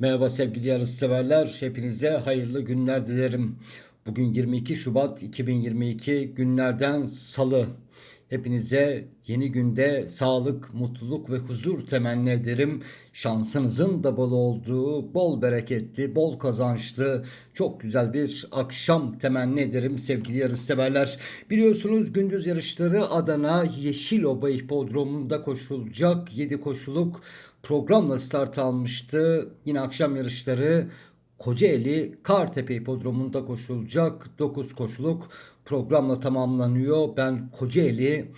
Merhaba sevgili yarışseverler. Hepinize hayırlı günler dilerim. Bugün 22 Şubat 2022 günlerden salı. Hepinize yeni günde sağlık, mutluluk ve huzur temenni ederim. Şansınızın da bol olduğu, bol bereketli, bol kazançlı, çok güzel bir akşam temenni ederim sevgili yarışseverler. Biliyorsunuz gündüz yarışları Adana Yeşiloba Hipodromu'nda koşulacak 7 koşuluk programla start almıştı. Yine akşam yarışları Kocaeli Kartepe Hipodromu'nda koşulacak 9 koşuluk programla tamamlanıyor. Ben Kocaeli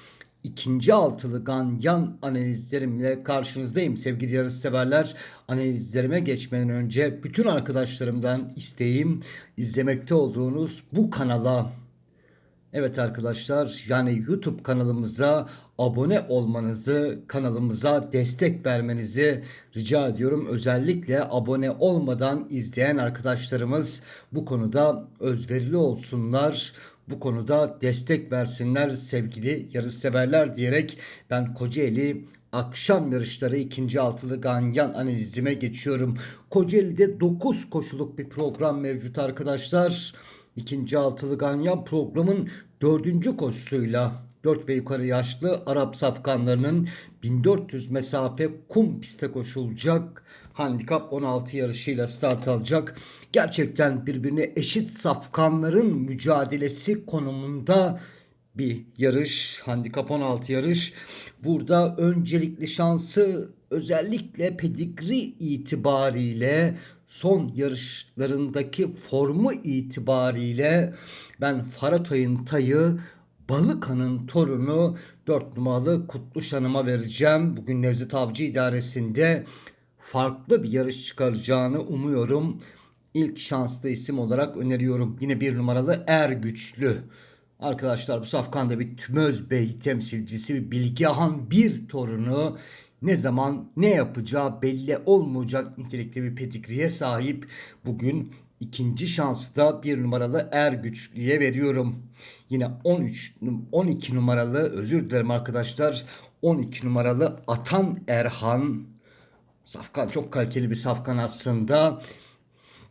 ikinci altılı ganyan analizlerimle karşınızdayım sevgili yarış severler. Analizlerime geçmeden önce bütün arkadaşlarımdan isteğim izlemekte olduğunuz bu kanala Evet arkadaşlar yani YouTube kanalımıza abone olmanızı, kanalımıza destek vermenizi rica ediyorum. Özellikle abone olmadan izleyen arkadaşlarımız bu konuda özverili olsunlar. Bu konuda destek versinler sevgili yarışseverler diyerek ben Kocaeli akşam yarışları ikinci altılı ganyan analizime geçiyorum. Kocaeli'de 9 koşuluk bir program mevcut arkadaşlar. İkinci altılı ganyan programın dördüncü koşusuyla 4 ve yukarı yaşlı Arap safkanlarının 1400 mesafe kum piste koşulacak. Handikap 16 yarışıyla start alacak. Gerçekten birbirine eşit safkanların mücadelesi konumunda bir yarış. Handikap 16 yarış. Burada öncelikli şansı özellikle pedigri itibariyle son yarışlarındaki formu itibariyle ben Faratoy'un tayı Balıkan'ın torunu 4 numaralı Kutluş Hanım'a vereceğim. Bugün Nevzat Avcı idaresinde farklı bir yarış çıkaracağını umuyorum. İlk şanslı isim olarak öneriyorum. Yine bir numaralı Er Güçlü. Arkadaşlar bu safkanda bir Tümöz Bey temsilcisi Bilgehan bir torunu ne zaman ne yapacağı belli olmayacak nitelikte bir pedigriye sahip. Bugün ikinci şansı bir numaralı Er Güçlü'ye veriyorum. Yine 13 12 numaralı özür dilerim arkadaşlar. 12 numaralı Atan Erhan. Safkan çok kaliteli bir safkan aslında.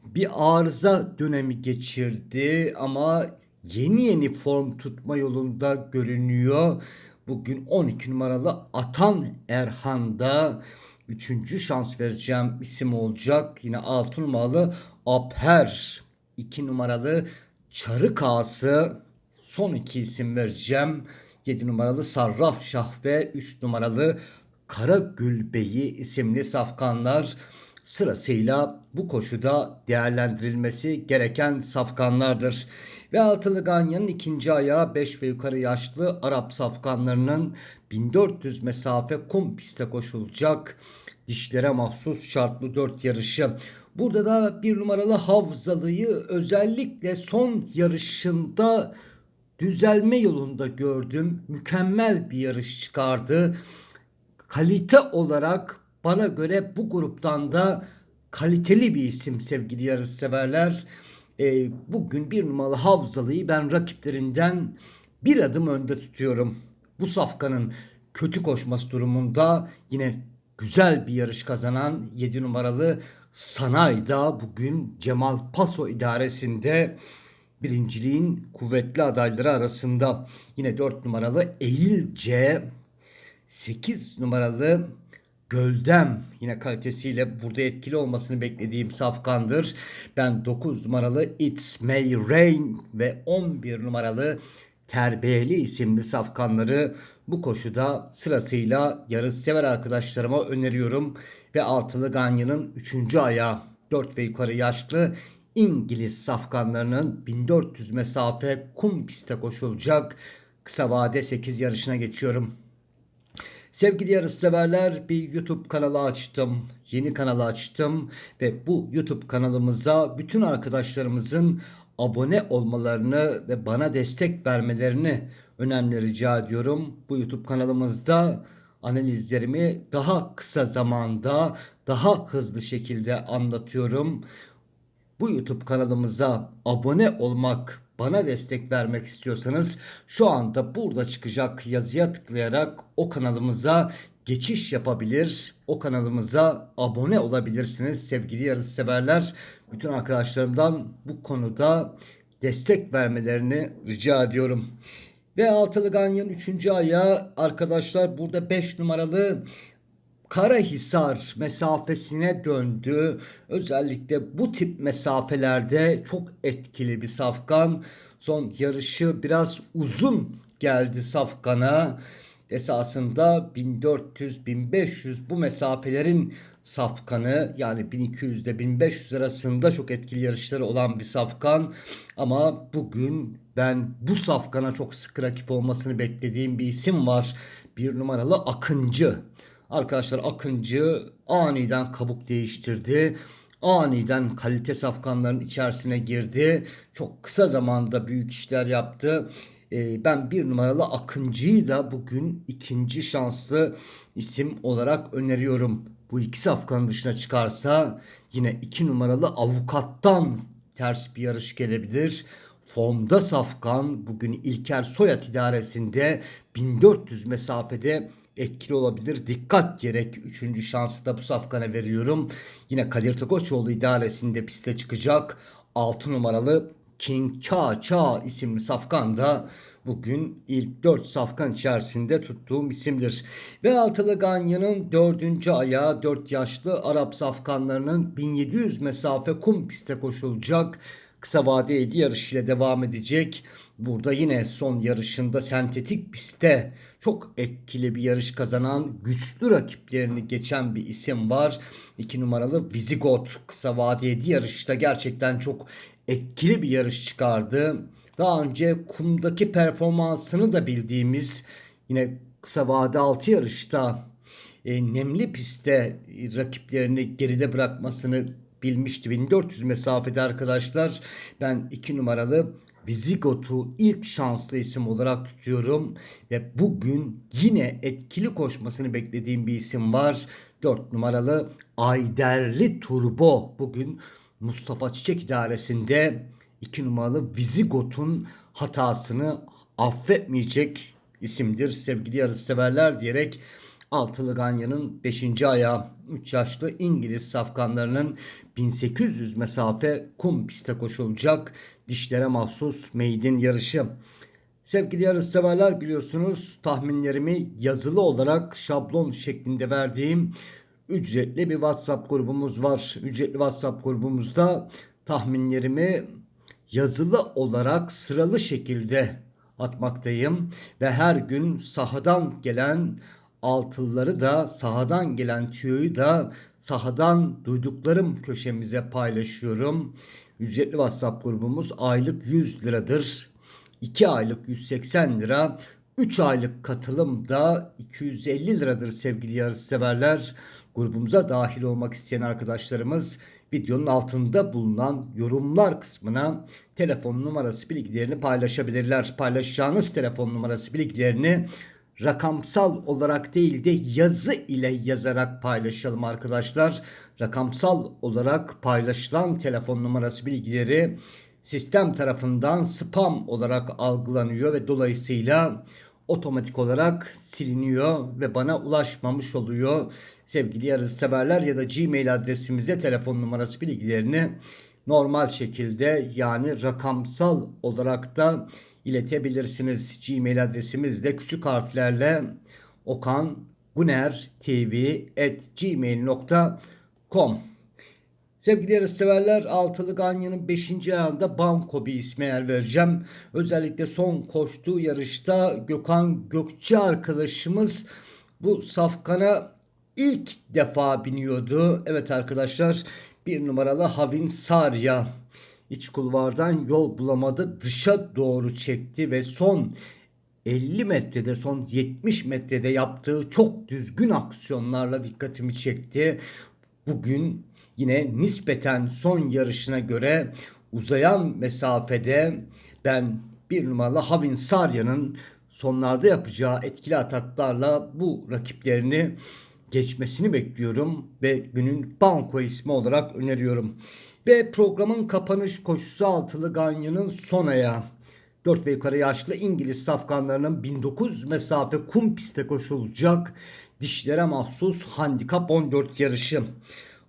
Bir arıza dönemi geçirdi ama yeni yeni form tutma yolunda görünüyor. Bugün 12 numaralı Atan Erhan'da üçüncü şans vereceğim isim olacak. Yine 6 numaralı Apher. 2 numaralı Çarı Kağısı. Son iki isim vereceğim. 7 numaralı Sarraf Şah ve 3 numaralı Kara Gülbeyi isimli safkanlar sırasıyla bu koşuda değerlendirilmesi gereken safkanlardır. Ve altılı ganyanın ikinci ayağı 5 ve yukarı yaşlı Arap safkanlarının 1400 mesafe kum piste koşulacak dişlere mahsus şartlı 4 yarışı. Burada da bir numaralı Havzalı'yı özellikle son yarışında düzelme yolunda gördüm. Mükemmel bir yarış çıkardı. Kalite olarak bana göre bu gruptan da kaliteli bir isim sevgili yarış severler. E, bugün bir numaralı Havzalı'yı ben rakiplerinden bir adım önde tutuyorum. Bu safkanın kötü koşması durumunda yine güzel bir yarış kazanan 7 numaralı Sanay'da bugün Cemal Paso idaresinde birinciliğin kuvvetli adayları arasında. Yine 4 numaralı Eğil C, 8 numaralı Göldem yine kalitesiyle burada etkili olmasını beklediğim safkandır. Ben 9 numaralı It's May Rain ve 11 numaralı Terbiyeli isimli safkanları bu koşuda sırasıyla yarış sever arkadaşlarıma öneriyorum. Ve altılı Ganyan'ın 3. ayağı 4 ve yukarı yaşlı İngiliz safkanlarının 1400 mesafe kum piste koşulacak kısa vade 8 yarışına geçiyorum. Sevgili yarışseverler bir YouTube kanalı açtım. Yeni kanalı açtım ve bu YouTube kanalımıza bütün arkadaşlarımızın abone olmalarını ve bana destek vermelerini önemli rica ediyorum. Bu YouTube kanalımızda analizlerimi daha kısa zamanda, daha hızlı şekilde anlatıyorum. Bu YouTube kanalımıza abone olmak, bana destek vermek istiyorsanız şu anda burada çıkacak yazıya tıklayarak o kanalımıza geçiş yapabilir. O kanalımıza abone olabilirsiniz sevgili yarışseverler. Bütün arkadaşlarımdan bu konuda destek vermelerini rica ediyorum. Ve altılı ganyan 3. aya arkadaşlar burada 5 numaralı Karahisar mesafesine döndü. Özellikle bu tip mesafelerde çok etkili bir safkan. Son yarışı biraz uzun geldi safkana. Esasında 1400-1500 bu mesafelerin safkanı yani 1200 ile 1500 arasında çok etkili yarışları olan bir safkan. Ama bugün ben bu safkana çok sıkı rakip olmasını beklediğim bir isim var. Bir numaralı Akıncı. Arkadaşlar Akıncı aniden kabuk değiştirdi. Aniden kalite safkanların içerisine girdi. Çok kısa zamanda büyük işler yaptı. Ee, ben bir numaralı Akıncı'yı da bugün ikinci şanslı isim olarak öneriyorum. Bu iki safkanın dışına çıkarsa yine iki numaralı avukattan ters bir yarış gelebilir. Formda Safkan bugün İlker Soyat idaresinde 1400 mesafede etkili olabilir. Dikkat gerek. Üçüncü şansı da bu safkana veriyorum. Yine Kadir Tokoçoğlu idaresinde piste çıkacak. 6 numaralı King Cha Cha isimli safkan da bugün ilk 4 safkan içerisinde tuttuğum isimdir. Ve Altılı Ganyan'ın 4. ayağı 4 yaşlı Arap safkanlarının 1700 mesafe kum piste koşulacak. Kısa vade 7 yarışıyla devam edecek. Burada yine son yarışında sentetik pistte çok etkili bir yarış kazanan güçlü rakiplerini geçen bir isim var. 2 numaralı Visigot kısa vade 7 yarışta gerçekten çok etkili bir yarış çıkardı. Daha önce kumdaki performansını da bildiğimiz yine kısa vade 6 yarışta e, nemli pistte rakiplerini geride bırakmasını bilmişti. 1400 mesafede arkadaşlar ben 2 numaralı Vizigot'u ilk şanslı isim olarak tutuyorum ve bugün yine etkili koşmasını beklediğim bir isim var. 4 numaralı Ayderli Turbo bugün Mustafa Çiçek idaresinde 2 numaralı Vizigot'un hatasını affetmeyecek isimdir sevgili yarış severler diyerek Altılı Ganyan'ın 5. ayağı 3 yaşlı İngiliz safkanlarının 1800 mesafe kum piste koşulacak dişlere mahsus meydin yarışı. Sevgili yarışseverler biliyorsunuz tahminlerimi yazılı olarak şablon şeklinde verdiğim ücretli bir WhatsApp grubumuz var. Ücretli WhatsApp grubumuzda tahminlerimi yazılı olarak sıralı şekilde atmaktayım ve her gün sahadan gelen altılları da sahadan gelen tüyoyu da sahadan duyduklarım köşemize paylaşıyorum. Ücretli WhatsApp grubumuz aylık 100 liradır. 2 aylık 180 lira. 3 aylık katılım da 250 liradır sevgili yarışseverler. Grubumuza dahil olmak isteyen arkadaşlarımız videonun altında bulunan yorumlar kısmına telefon numarası bilgilerini paylaşabilirler. Paylaşacağınız telefon numarası bilgilerini rakamsal olarak değil de yazı ile yazarak paylaşalım arkadaşlar. Rakamsal olarak paylaşılan telefon numarası bilgileri sistem tarafından spam olarak algılanıyor ve dolayısıyla otomatik olarak siliniyor ve bana ulaşmamış oluyor. Sevgili yarısı severler ya da Gmail adresimize telefon numarası bilgilerini normal şekilde yani rakamsal olarak da iletebilirsiniz. Gmail adresimiz de küçük harflerle okan guner tv at gmail.com Sevgili yarışseverler Altılı Ganyan'ın 5. ayağında Banko bir isme yer vereceğim. Özellikle son koştuğu yarışta Gökhan Gökçe arkadaşımız bu safkana ilk defa biniyordu. Evet arkadaşlar bir numaralı Havin Sarya iç kulvardan yol bulamadı. Dışa doğru çekti ve son 50 metrede son 70 metrede yaptığı çok düzgün aksiyonlarla dikkatimi çekti. Bugün yine nispeten son yarışına göre uzayan mesafede ben bir numaralı Havin Sarya'nın sonlarda yapacağı etkili ataklarla bu rakiplerini geçmesini bekliyorum ve günün banko ismi olarak öneriyorum. Ve programın kapanış koşusu altılı Ganyan'ın son ayağı. 4 ve yukarı yaşlı İngiliz safkanlarının 1900 mesafe kum piste koşulacak dişlere mahsus handikap 14 yarışı.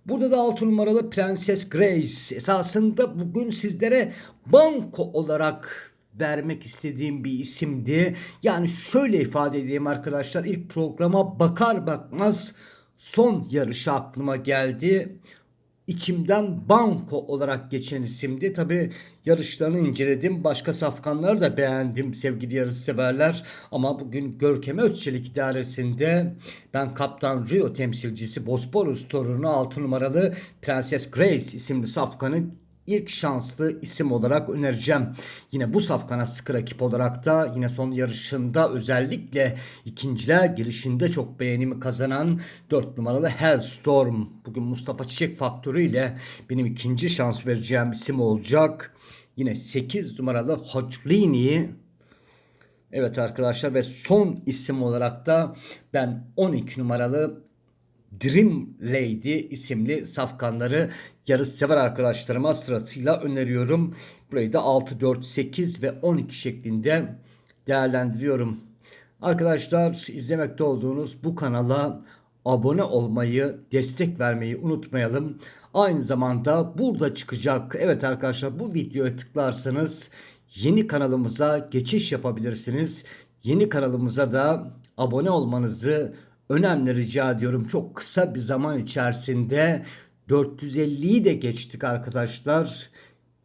Burada da 6 numaralı Prenses Grace. Esasında bugün sizlere banko olarak vermek istediğim bir isimdi. Yani şöyle ifade edeyim arkadaşlar. ilk programa bakar bakmaz son yarışı aklıma geldi. İçimden banko olarak geçen isimdi. Tabi yarışlarını inceledim. Başka safkanları da beğendim sevgili yarış severler. Ama bugün Görkem Özçelik idaresinde ben Kaptan Rio temsilcisi Bosporus torunu 6 numaralı Prenses Grace isimli safkanı ilk şanslı isim olarak önereceğim. Yine bu safkana sıkı rakip olarak da yine son yarışında özellikle ikinciler girişinde çok beğenimi kazanan 4 numaralı Hellstorm. Bugün Mustafa Çiçek faktörü ile benim ikinci şans vereceğim isim olacak. Yine 8 numaralı Hocklini Evet arkadaşlar ve son isim olarak da ben 12 numaralı Dream Lady isimli safkanları yarış sever arkadaşlarıma sırasıyla öneriyorum. Burayı da 6, 4, 8 ve 12 şeklinde değerlendiriyorum. Arkadaşlar izlemekte olduğunuz bu kanala abone olmayı, destek vermeyi unutmayalım. Aynı zamanda burada çıkacak. Evet arkadaşlar bu videoya tıklarsanız yeni kanalımıza geçiş yapabilirsiniz. Yeni kanalımıza da abone olmanızı önemli rica ediyorum. Çok kısa bir zaman içerisinde 450'yi de geçtik arkadaşlar.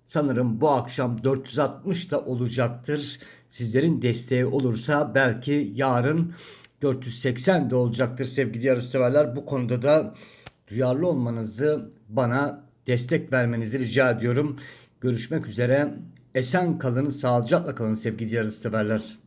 Sanırım bu akşam 460 da olacaktır. Sizlerin desteği olursa belki yarın 480 de olacaktır sevgili yarışseverler. Bu konuda da duyarlı olmanızı bana destek vermenizi rica ediyorum. Görüşmek üzere. Esen kalın, sağlıcakla kalın sevgili yarışseverler.